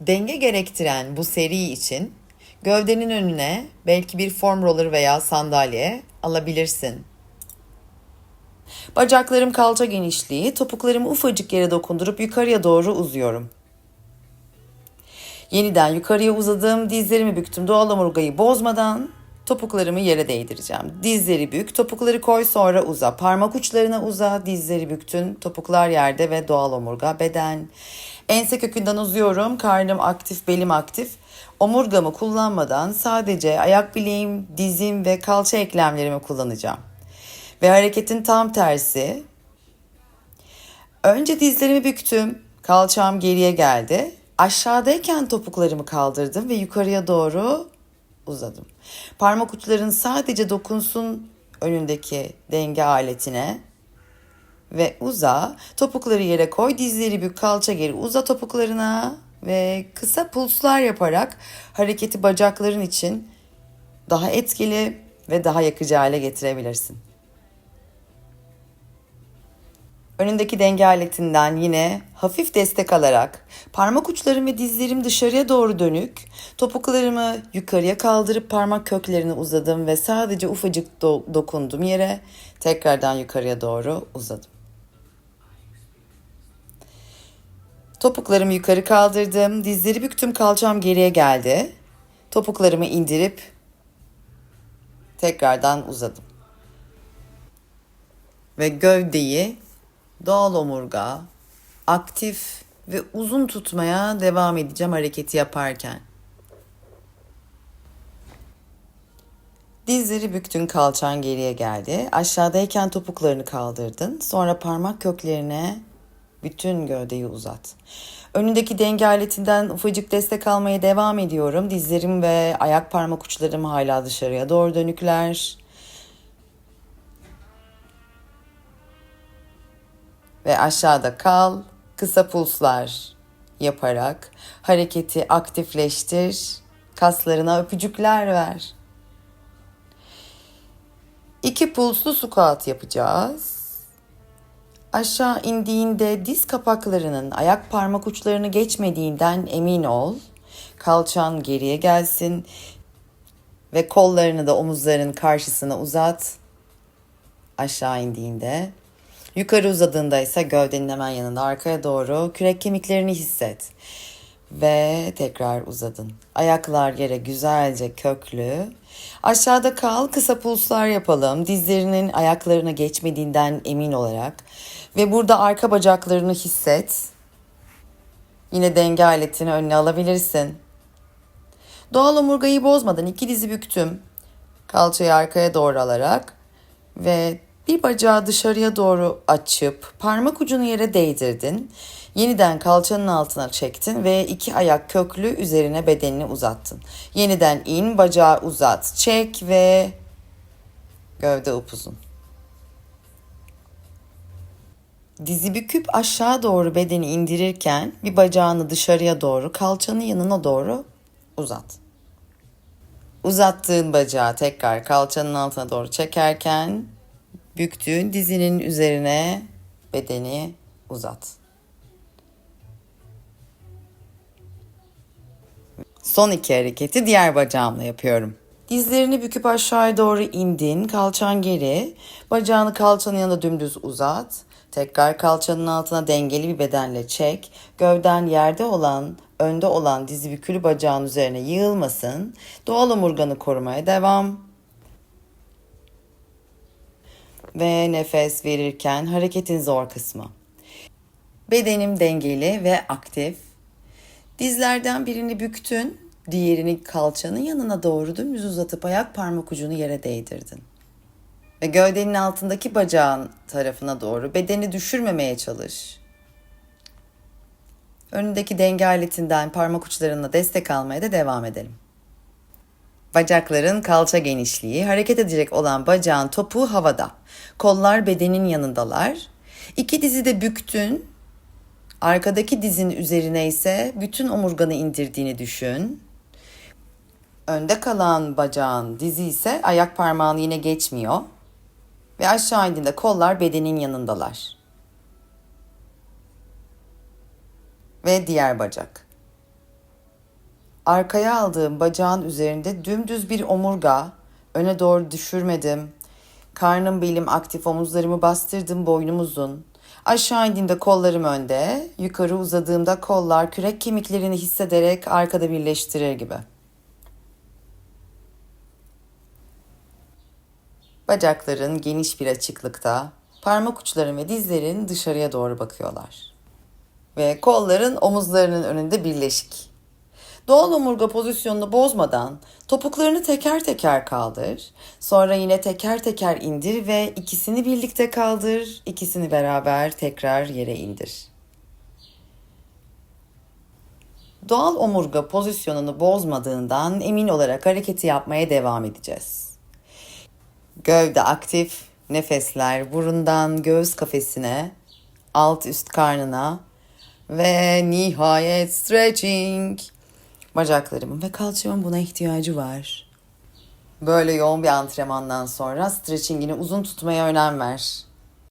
Denge gerektiren bu seri için gövdenin önüne belki bir form roller veya sandalye alabilirsin. Bacaklarım kalça genişliği, topuklarımı ufacık yere dokundurup yukarıya doğru uzuyorum. Yeniden yukarıya uzadım, dizlerimi büktüm. Doğal omurgayı bozmadan topuklarımı yere değdireceğim. Dizleri bük, topukları koy sonra uza. Parmak uçlarına uza, dizleri büktün, topuklar yerde ve doğal omurga beden. Ense kökünden uzuyorum, karnım aktif, belim aktif. Omurgamı kullanmadan sadece ayak bileğim, dizim ve kalça eklemlerimi kullanacağım. Ve hareketin tam tersi. Önce dizlerimi büktüm, kalçam geriye geldi. Aşağıdayken topuklarımı kaldırdım ve yukarıya doğru uzadım. Parmak uçların sadece dokunsun önündeki denge aletine ve uza. Topukları yere koy, dizleri bük, kalça geri uza topuklarına ve kısa pulslar yaparak hareketi bacakların için daha etkili ve daha yakıcı hale getirebilirsin. Önündeki denge aletinden yine hafif destek alarak parmak uçlarım ve dizlerim dışarıya doğru dönük, topuklarımı yukarıya kaldırıp parmak köklerini uzadım ve sadece ufacık do- dokundum yere, tekrardan yukarıya doğru uzadım. Topuklarımı yukarı kaldırdım, dizleri büktüm, kalçam geriye geldi. Topuklarımı indirip tekrardan uzadım. Ve gövdeyi doğal omurga, aktif ve uzun tutmaya devam edeceğim hareketi yaparken. Dizleri büktün, kalçan geriye geldi. Aşağıdayken topuklarını kaldırdın. Sonra parmak köklerine bütün gövdeyi uzat. Önündeki denge aletinden ufacık destek almaya devam ediyorum. Dizlerim ve ayak parmak uçlarım hala dışarıya doğru dönükler. ve aşağıda kal. Kısa pulslar yaparak hareketi aktifleştir. Kaslarına öpücükler ver. İki pulslu squat yapacağız. Aşağı indiğinde diz kapaklarının ayak parmak uçlarını geçmediğinden emin ol. Kalçan geriye gelsin ve kollarını da omuzların karşısına uzat. Aşağı indiğinde Yukarı uzadığında ise gövdenin hemen yanında arkaya doğru kürek kemiklerini hisset. Ve tekrar uzadın. Ayaklar yere güzelce köklü. Aşağıda kal, kısa pulslar yapalım. Dizlerinin ayaklarına geçmediğinden emin olarak. Ve burada arka bacaklarını hisset. Yine denge aletini önüne alabilirsin. Doğal omurgayı bozmadan iki dizi büktüm. Kalçayı arkaya doğru alarak ve bir bacağı dışarıya doğru açıp parmak ucunu yere değdirdin. Yeniden kalçanın altına çektin ve iki ayak köklü üzerine bedenini uzattın. Yeniden in, bacağı uzat, çek ve gövde upuzun. Dizi büküp aşağı doğru bedeni indirirken bir bacağını dışarıya doğru, kalçanın yanına doğru uzat. Uzattığın bacağı tekrar kalçanın altına doğru çekerken büktüğün dizinin üzerine bedeni uzat. Son iki hareketi diğer bacağımla yapıyorum. Dizlerini büküp aşağıya doğru indin, kalçan geri, bacağını kalçanın yanında dümdüz uzat. Tekrar kalçanın altına dengeli bir bedenle çek. Gövden yerde olan, önde olan dizi bükülü bacağın üzerine yığılmasın. Doğal omurganı korumaya devam. Ve nefes verirken hareketin zor kısmı. Bedenim dengeli ve aktif. Dizlerden birini büktün, diğerini kalçanın yanına doğru dümdüz uzatıp ayak parmak ucunu yere değdirdin. Ve gövdenin altındaki bacağın tarafına doğru bedeni düşürmemeye çalış. Önündeki denge aletinden parmak uçlarına destek almaya da devam edelim. Bacakların kalça genişliği, hareket edecek olan bacağın topuğu havada. Kollar bedenin yanındalar. İki dizi de büktün. Arkadaki dizin üzerine ise bütün omurganı indirdiğini düşün. Önde kalan bacağın dizi ise ayak parmağını yine geçmiyor. Ve aşağı indiğinde kollar bedenin yanındalar. Ve diğer bacak. Arkaya aldığım bacağın üzerinde dümdüz bir omurga. Öne doğru düşürmedim. Karnım belim aktif, omuzlarımı bastırdım, boynum uzun. Aşağı indiğimde kollarım önde, yukarı uzadığımda kollar kürek kemiklerini hissederek arkada birleştirir gibi. Bacakların geniş bir açıklıkta, parmak uçların ve dizlerin dışarıya doğru bakıyorlar. Ve kolların omuzlarının önünde birleşik. Doğal omurga pozisyonunu bozmadan topuklarını teker teker kaldır. Sonra yine teker teker indir ve ikisini birlikte kaldır. ikisini beraber tekrar yere indir. Doğal omurga pozisyonunu bozmadığından emin olarak hareketi yapmaya devam edeceğiz. Gövde aktif, nefesler burundan göğüs kafesine, alt üst karnına ve nihayet stretching. Bacaklarımın ve kalçamın buna ihtiyacı var. Böyle yoğun bir antrenmandan sonra stretchingini uzun tutmaya önem ver.